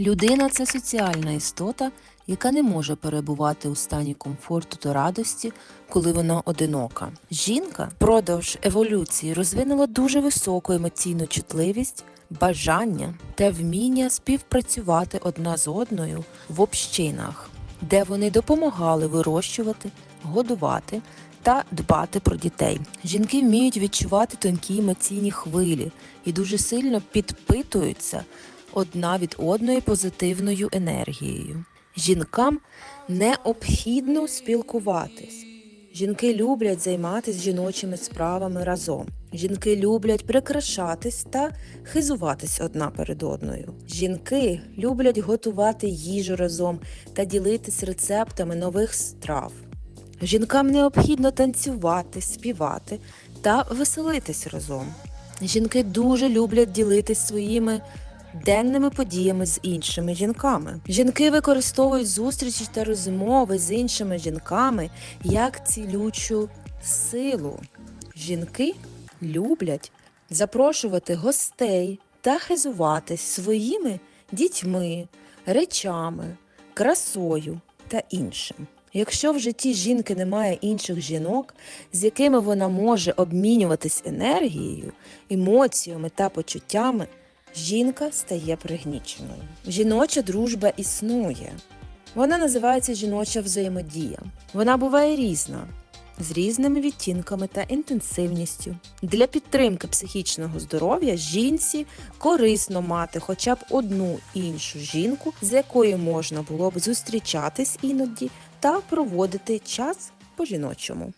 Людина це соціальна істота, яка не може перебувати у стані комфорту та радості, коли вона одинока. Жінка впродовж еволюції розвинула дуже високу емоційну чутливість, бажання та вміння співпрацювати одна з одною в общинах, де вони допомагали вирощувати, годувати та дбати про дітей. Жінки вміють відчувати тонкі емоційні хвилі і дуже сильно підпитуються одна від одної позитивною енергією. Жінкам необхідно спілкуватись. Жінки люблять займатися жіночими справами разом. Жінки люблять прикрашатись та хизуватись одна перед одною. Жінки люблять готувати їжу разом та ділитись рецептами нових страв. Жінкам необхідно танцювати, співати та веселитись разом. Жінки дуже люблять ділитись своїми денними подіями з іншими жінками. Жінки використовують зустрічі та розмови з іншими жінками як цілючу силу. Жінки люблять запрошувати гостей та хизуватись своїми дітьми, речами, красою та іншим. Якщо в житті жінки немає інших жінок, з якими вона може обмінюватись енергією, емоціями та почуттями, жінка стає пригніченою. Жіноча дружба існує. Вона називається жіноча взаємодія. Вона буває різна, з різними відтінками та інтенсивністю. Для підтримки психічного здоров'я жінці корисно мати хоча б одну іншу жінку, з якою можна було б зустрічатись іноді та проводити час по жіночому.